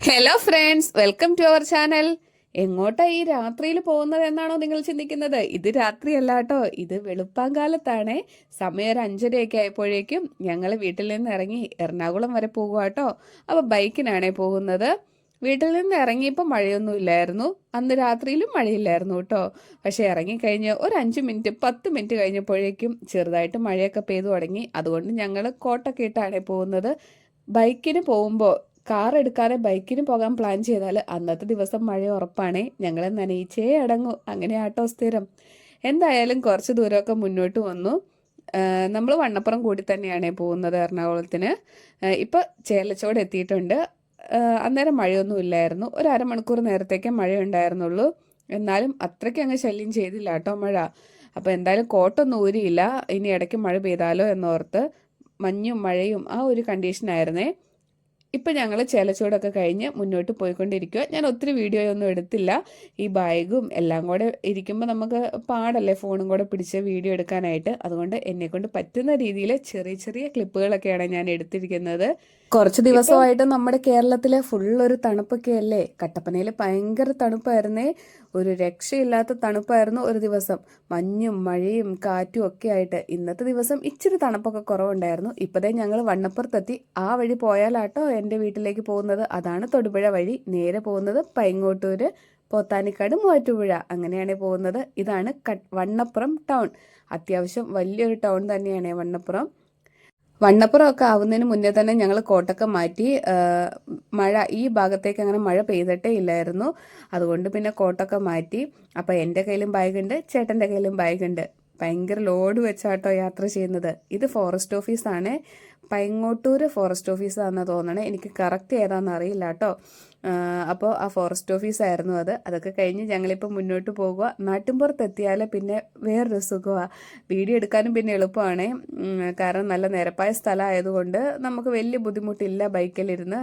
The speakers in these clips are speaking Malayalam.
Hello friends welcome to our channel എങ്ങോട്ടാ ഈ രാത്രിയിൽ പോകുന്നത് എന്നാണോ നിങ്ങൾ ചിന്തിക്കുന്നത്? ഇത് രാത്രിയല്ല കേട്ടോ. ഇത് വെളുപ്പാങ്കാലത്താണ്. സമയം ഒരു അഞ്ചരയൊക്കെ ആയപ്പോഴേക്കും ഞങ്ങൾ വീട്ടിൽ നിന്ന് ഇറങ്ങി എറണാകുളം വരെ പോകുക കേട്ടോ. അപ്പോൾ ബൈക്കിനാണേ പോകുന്നത്. വീട്ടിൽ നിന്ന് ഇറങ്ങിയപ്പോൾ മഴയൊന്നും ഇല്ലായിരുന്നു. അന്ന് രാത്രിയിലും മഴയില്ലായിരുന്നു കേട്ടോ. പക്ഷേ ഇറങ്ങിക്കഴിഞ്ഞ് ഒരു അഞ്ച് മിനിറ്റ് പത്ത് മിനിറ്റ് കഴിഞ്ഞപ്പോഴേക്കും ചെറുതായിട്ട് മഴയൊക്കെ പെയ്തു തുടങ്ങി. അതുകൊണ്ട് ഞങ്ങൾ കോട്ടൊക്കെ ഇട്ടാണേ പോകുന്നത്. ബൈക്കിന് പോകുമ്പോൾ കാർ എടുക്കാതെ ബൈക്കിന് പോകാൻ പ്ലാൻ ചെയ്താൽ അന്നത്തെ ദിവസം മഴ ഉറപ്പാണേ. ഞങ്ങളെ നനയിച്ചേ അടങ്ങൂ. അങ്ങനെ ആട്ടോ സ്ഥിരം. എന്തായാലും കുറച്ച് ദൂരമൊക്കെ മുന്നോട്ട് വന്നു. നമ്മൾ വണ്ണപ്പുറം കൂടി തന്നെയാണ് പോകുന്നത് എറണാകുളത്തിന്. ഇപ്പോൾ ചേലച്ചോട് എത്തിയിട്ടുണ്ട്. അന്നേരം മഴയൊന്നും ഇല്ലായിരുന്നു. ഒരു അരമണിക്കൂർ നേരത്തേക്കേ മഴ ഉണ്ടായിരുന്നുള്ളൂ. എന്നാലും അത്രയ്ക്ക് അങ്ങ് ശല്യം ചെയ്തില്ല കേട്ടോ മഴ. അപ്പോൾ എന്തായാലും കോട്ടൊന്നും ഊരിയില്ല. ഇനി ഇടയ്ക്ക് മഴ പെയ്താലോ എന്നോർത്ത് മഞ്ഞും മഴയും ആ ഒരു കണ്ടീഷനായിരുന്നേ ഇപ്പം ഞങ്ങൾ ചേലച്ചൂടൊക്കെ കഴിഞ്ഞ് മുന്നോട്ട് പോയിക്കൊണ്ടിരിക്കുക ഞാൻ ഒത്തിരി വീഡിയോ ഒന്നും എടുത്തില്ല. ഈ ബാഗും എല്ലാം കൂടെ ഇരിക്കുമ്പോൾ നമുക്ക് പാടല്ലേ ഫോണും കൂടെ പിടിച്ച് വീഡിയോ എടുക്കാനായിട്ട്. അതുകൊണ്ട് എന്നെക്കൊണ്ട് പറ്റുന്ന രീതിയിൽ ചെറിയ ചെറിയ ക്ലിപ്പുകളൊക്കെയാണ് ഞാൻ എടുത്തിരിക്കുന്നത്. കുറച്ച് ദിവസമായിട്ട് നമ്മുടെ കേരളത്തിലെ ഫുൾ ഒരു തണുപ്പൊക്കെ അല്ലേ കട്ടപ്പനയിൽ ഭയങ്കര തണുപ്പായിരുന്നേ. ഒരു രക്ഷയില്ലാത്ത തണുപ്പായിരുന്നു ഒരു ദിവസം. മഞ്ഞും മഴയും കാറ്റും ഒക്കെ ആയിട്ട് ഇന്നത്തെ ദിവസം ഇച്ചിരി തണുപ്പൊക്കെ കുറവുണ്ടായിരുന്നു. ഇപ്പതേ ഞങ്ങൾ വണ്ണപ്പുറത്തെത്തി. ആ വഴി പോയാലാട്ടോ എന്റെ വീട്ടിലേക്ക് പോകുന്നത്. അതാണ് തൊടുപുഴ വഴി. നേരെ പോകുന്നത് പൈങ്ങോട്ടൂർ പോത്താനിക്കാട് മൂവാറ്റുപുഴ. അങ്ങനെയാണ് പോകുന്നത്. ഇതാണ് വണ്ണപ്പുറം ടൗൺ. അത്യാവശ്യം വലിയൊരു ടൗൺ തന്നെയാണ് വണ്ണപ്പുറം. വണ്ണപ്പുറമൊക്കെ ആവുന്നതിന് മുന്നേ തന്നെ ഞങ്ങൾ കോട്ടൊക്കെ മാറ്റി മഴ ഈ ഭാഗത്തേക്ക് അങ്ങനെ മഴ പെയ്തിട്ടേ ഇല്ലായിരുന്നു. അതുകൊണ്ട് പിന്നെ കോട്ടൊക്കെ മാറ്റി. അപ്പോൾ എന്റെ കയ്യിലും ബാഗുണ്ട് ചേട്ടന്റെ കയ്യിലും ബാഗുണ്ട് ഭയങ്കര ലോഡ് വെച്ചാട്ടോ യാത്ര ചെയ്യുന്നത്. ഇത് ഫോറസ്റ്റ് ഓഫീസാണ് പൈങ്ങോട്ടൂർ ഫോറസ്റ്റ് ഓഫീസാണെന്ന് തോന്നണേ. എനിക്ക് കറക്റ്റ് ഏതാണെന്ന് അറിയില്ല കേട്ടോ അപ്പോൾ ആ ഫോറസ്റ്റ് ഓഫീസായിരുന്നു അത്. അതൊക്കെ കഴിഞ്ഞ് ഞങ്ങളിപ്പോൾ മുന്നോട്ട് പോകുക നാട്ടിൻപുറത്ത് എത്തിയാലേ പിന്നെ വേറൊരു സുഖമാണ് വീഡിയോ എടുക്കാനും പിന്നെ എളുപ്പമാണ് കാരണം നല്ല നിരപ്പായ സ്ഥലമായതുകൊണ്ട് നമുക്ക് വലിയ ബുദ്ധിമുട്ടില്ല ബൈക്കിലിരുന്ന്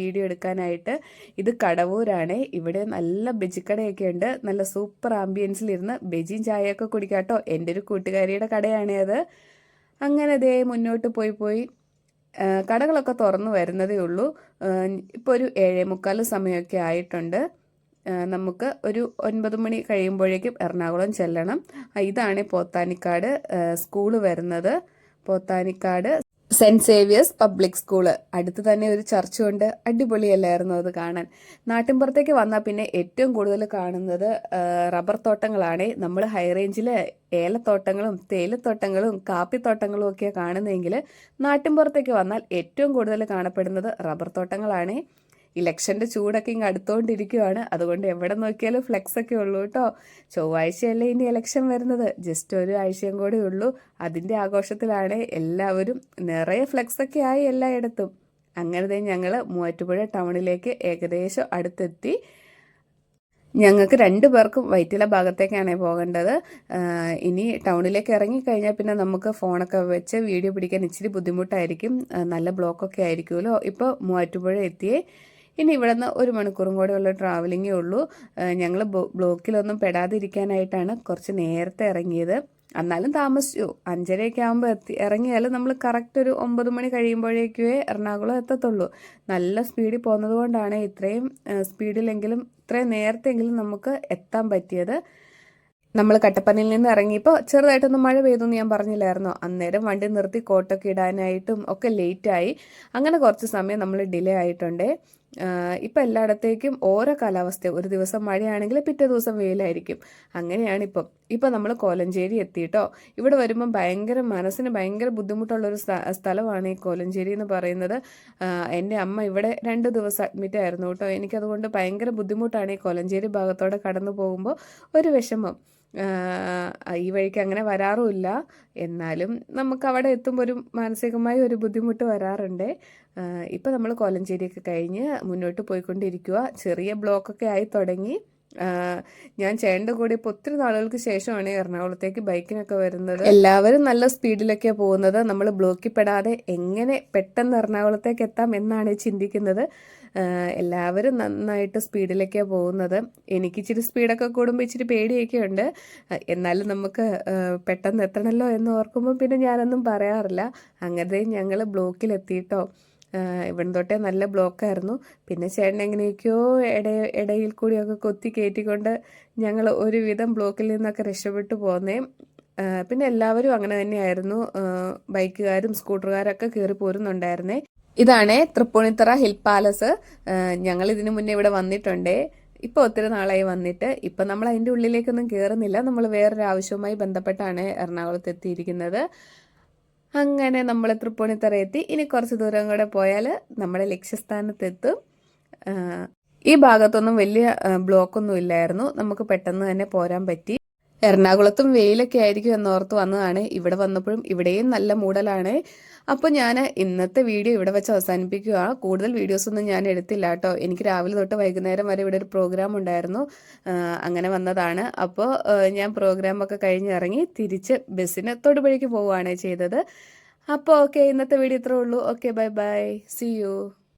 വീഡിയോ എടുക്കാനായിട്ട്. ഇത് കടവൂരാണ്. ഇവിടെ നല്ല ബജിക്കടയൊക്കെ ഉണ്ട്. നല്ല സൂപ്പർ ആംബിയൻസിലിരുന്ന് ബജിയും ചായയൊക്കെ കുടിക്കാട്ടോ. എന്റെ ഒരു കൂട്ടുകാരിയുടെ കടയാണേ അത്. അങ്ങനെ ദേ മുന്നോട്ട് പോയി പോയി. കടകളൊക്കെ തുറന്നു വരുന്നതേ ഉള്ളൂ. ഇപ്പോൾ ഒരു ഏഴേ മുക്കാൽ സമയമൊക്കെ ആയിട്ടുണ്ട്. നമുക്ക് ഒരു ഒൻപത് മണി കഴിയുമ്പോഴേക്കും എറണാകുളം ചെല്ലണം. ഇതാണ് പോത്താനിക്കാട് സ്കൂൾ വരുന്നത്. Pothanikkad Saint Xavier's public school അടുത്ത് തന്നെ ഒരു ചർച്ചുണ്ട്. അടിപൊളിയല്ലായിരുന്നു അത് കാണാൻ. നാട്ടിൻപുറത്തേക്ക് വന്നാൽ പിന്നെ ഏറ്റവും കൂടുതൽ കാണുന്നത് റബ്ബർ തോട്ടങ്ങളാണ്. നമ്മൾ ഹൈ റേഞ്ചിൽ ഏലത്തോട്ടങ്ങളും തേയിലത്തോട്ടങ്ങളും കാപ്പിത്തോട്ടങ്ങളും ഒക്കെ കാണുന്നതെങ്കിൽ നാട്ടിൻപുറത്തേക്ക് വന്നാൽ ഏറ്റവും കൂടുതൽ കാണപ്പെടുന്നത് റബ്ബർ തോട്ടങ്ങളാണ്. ഇലക്ഷന്റെ ചൂടൊക്കെ ഇങ്ങ് അടുത്തോണ്ടിരിക്കുവാണ്. അതുകൊണ്ട് എവിടെ നോക്കിയാലും ഫ്ലെക്സ് ഒക്കെ ഉള്ളൂ കേട്ടോ. ചൊവ്വാഴ്ചയല്ലേ ഇനി ഇലക്ഷൻ വരുന്നത്. ജസ്റ്റ് ഒരു ആഴ്ചയും കൂടെ ഉള്ളൂ. അതിന്റെ ആഘോഷത്തിലാണ് എല്ലാവരും നിറയെ ഫ്ലെക്സ് ഒക്കെ ആയി എല്ലായിടത്തും. അങ്ങനെ ഞങ്ങൾ മൂവാറ്റുപുഴ ടൗണിലേക്ക് ഏകദേശം അടുത്തെത്തി. ഞങ്ങൾക്ക് രണ്ടു പേർക്കും വൈറ്റില ഭാഗത്തേക്കാണ് പോകേണ്ടത്. ഇനി ടൗണിലേക്ക് ഇറങ്ങിക്കഴിഞ്ഞാൽ പിന്നെ നമുക്ക് ഫോണൊക്കെ വെച്ച് വീഡിയോ പിടിക്കാൻ ഇച്ചിരി ബുദ്ധിമുട്ടായിരിക്കും. നല്ല ബ്ലോക്കൊക്കെ ആയിരിക്കുമല്ലോ. ഇപ്പോൾ മൂവാറ്റുപുഴ എത്തിയേ ഇനി ഇവിടെ നിന്ന് ഒരു മണിക്കൂറും കൂടെ ഉള്ള ട്രാവലിങ്ങേ ഉള്ളൂ. ഞങ്ങൾ ബ്ലോക്കിലൊന്നും പെടാതിരിക്കാനായിട്ടാണ് കുറച്ച് നേരത്തെ ഇറങ്ങിയത്. എന്നാലും താമസിച്ചു. അഞ്ചരയൊക്കെ ആകുമ്പോൾ എത്തി ഇറങ്ങിയാൽ നമ്മൾ കറക്റ്റ് ഒരു ഒമ്പത് മണി കഴിയുമ്പോഴേക്കേ എറണാകുളം എത്തത്തുള്ളൂ. നല്ല സ്പീഡിൽ പോകുന്നത് കൊണ്ടാണ് ഇത്രയും സ്പീഡിലെങ്കിലും ഇത്രയും നേരത്തെങ്കിലും നമുക്ക് എത്താൻ പറ്റിയത്. നമ്മൾ കട്ടപ്പനയിൽ നിന്ന് ഇറങ്ങിയപ്പോൾ ചെറുതായിട്ടൊന്ന് മഴ പെയ്തു എന്ന് ഞാൻ പറഞ്ഞില്ലായിരുന്നോ? അന്നേരം വണ്ടി നിർത്തി കോട്ടൊക്കെ ഇടാനായിട്ടും ഒക്കെ ലേറ്റായി അങ്ങനെ കുറച്ച് സമയം നമ്മൾ ഡിലേ ആയിട്ടുണ്ട്. ഇപ്പം എല്ലായിടത്തേക്കും ഓരോ കാലാവസ്ഥ. ഒരു ദിവസം മഴയാണെങ്കിൽ പിറ്റേ ദിവസം വെയിലായിരിക്കും. അങ്ങനെയാണ് ഇപ്പം ഇപ്പം നമ്മൾ കോലഞ്ചേരി എത്തിയിട്ടോ ഇവിടെ വരുമ്പം ഭയങ്കര മനസ്സിന് ഭയങ്കര ബുദ്ധിമുട്ടുള്ളൊരു സ്ഥലമാണ് ഈ കോലഞ്ചേരി എന്ന് പറയുന്നത്. എന്റെ അമ്മ ഇവിടെ രണ്ട് ദിവസം അഡ്മിറ്റ് ആയിരുന്നു കേട്ടോ എനിക്കതുകൊണ്ട് ഭയങ്കര ബുദ്ധിമുട്ടാണ് ഈ കോലഞ്ചേരി ഭാഗത്തോടെ കടന്നു പോകുമ്പോൾ ഒരു വിഷമം. ഈ വഴിക്ക് അങ്ങനെ വരാറുമില്ല. എന്നാലും നമുക്ക് അവിടെ എത്തുമ്പോൾ ഒരു മാനസികമായ ഒരു ബുദ്ധിമുട്ട് വരാറുണ്ട്. ഇപ്പം നമ്മൾ കോലഞ്ചേരിയൊക്കെ കഴിഞ്ഞ് മുന്നോട്ട് പോയിക്കൊണ്ടിരിക്കുക ചെറിയ ബ്ലോക്കൊക്കെ ആയി തുടങ്ങി. ഞാൻ ചേട്ടന്റെ കൂടെ ഇപ്പോൾ ഒത്തിരി നാളുകൾക്ക് ശേഷമാണ് എറണാകുളത്തേക്ക് ബൈക്കിനൊക്കെ വരുന്നത്. എല്ലാവരും നല്ല സ്പീഡിലൊക്കെ പോകുന്നത്. നമ്മൾ ബ്ലോക്കിൽ പെടാതെ എങ്ങനെ പെട്ടെന്ന് എറണാകുളത്തേക്ക് എത്താം എന്നാണ് ചിന്തിക്കുന്നത്. എല്ലാവരും നന്നായിട്ട് സ്പീഡിലൊക്കെ പോകുന്നത്. എനിക്ക് ഇച്ചിരി സ്പീഡൊക്കെ കൂടുമ്പോൾ ഇച്ചിരി പേടിയൊക്കെ ഉണ്ട് എന്നാലും നമുക്ക് പെട്ടെന്ന് എത്തണമല്ലോ എന്ന് ഓർക്കുമ്പോൾ പിന്നെ ഞാനൊന്നും പറയാറില്ല. അങ്ങനെ ഞങ്ങൾ ബ്ലോക്കിലെത്തിയിട്ടോ. ഇവിടം തൊട്ടേ നല്ല ബ്ലോക്കായിരുന്നു. പിന്നെ ചേട്ടൻ എങ്ങനെയൊക്കെയോ ഇട ഇടയിൽ കൂടിയൊക്കെ കൊത്തി കയറ്റിക്കൊണ്ട് ഞങ്ങൾ ഒരുവിധം ബ്ലോക്കിൽ നിന്നൊക്കെ രക്ഷപ്പെട്ടു പോന്നേ. പിന്നെ എല്ലാവരും അങ്ങനെ തന്നെയായിരുന്നു. ബൈക്കുകാരും സ്കൂട്ടറുകാരൊക്കെ കയറി പോരുന്നുണ്ടായിരുന്നേ. ഇതാണ് തൃപ്പൂണിത്തറ ഹിൽ പാലസ്. ഞങ്ങൾ ഇതിനു മുന്നേ ഇവിടെ വന്നിട്ടുണ്ടേ. ഇപ്പോൾ ഒത്തിരി നാളായി വന്നിട്ട്. ഇപ്പം നമ്മൾ അതിന്റെ ഉള്ളിലേക്കൊന്നും കയറുന്നില്ല നമ്മൾ വേറൊരു ആവശ്യവുമായി ബന്ധപ്പെട്ടാണ് എറണാകുളത്ത് എത്തിയിരിക്കുന്നത് അങ്ങനെ നമ്മൾ തൃപ്പൂണിത്തറ എത്തി ഇനി കുറച്ച് ദൂരം കൂടെ പോയാൽ നമ്മുടെ ലക്ഷ്യസ്ഥാനത്തെത്തും. ഈ ഭാഗത്തൊന്നും വലിയ ബ്ലോക്കൊന്നും ഇല്ലായിരുന്നു. നമുക്ക് പെട്ടെന്ന് തന്നെ പോരാൻ പറ്റി. എറണാകുളത്തും വെയിലൊക്കെ ആയിരിക്കും എന്നോർത്ത് വന്നതാണ്. ഇവിടെ വന്നപ്പോഴും ഇവിടെയും നല്ല മൂടലാണ്. അപ്പോൾ ഞാൻ ഇന്നത്തെ വീഡിയോ ഇവിടെ വെച്ച് അവസാനിപ്പിക്കുക കൂടുതൽ വീഡിയോസ് ഒന്നും ഞാൻ എടുത്തില്ല കേട്ടോ. എനിക്ക് രാവിലെ തൊട്ട് വൈകുന്നേരം വരെ ഇവിടെ ഒരു പ്രോഗ്രാം ഉണ്ടായിരുന്നു. അങ്ങനെ വന്നതാണ്. അപ്പോൾ ഞാൻ പ്രോഗ്രാമൊക്കെ കഴിഞ്ഞ് ഇറങ്ങി തിരിച്ച് ബസ്സിന് തൊടുപുഴയ്ക്ക് പോവുകയാണ് ചെയ്തത്. അപ്പോൾ ഓക്കെ ഇന്നത്തെ വീഡിയോ ഇത്രേ ഉള്ളൂ. Okay bye bye see you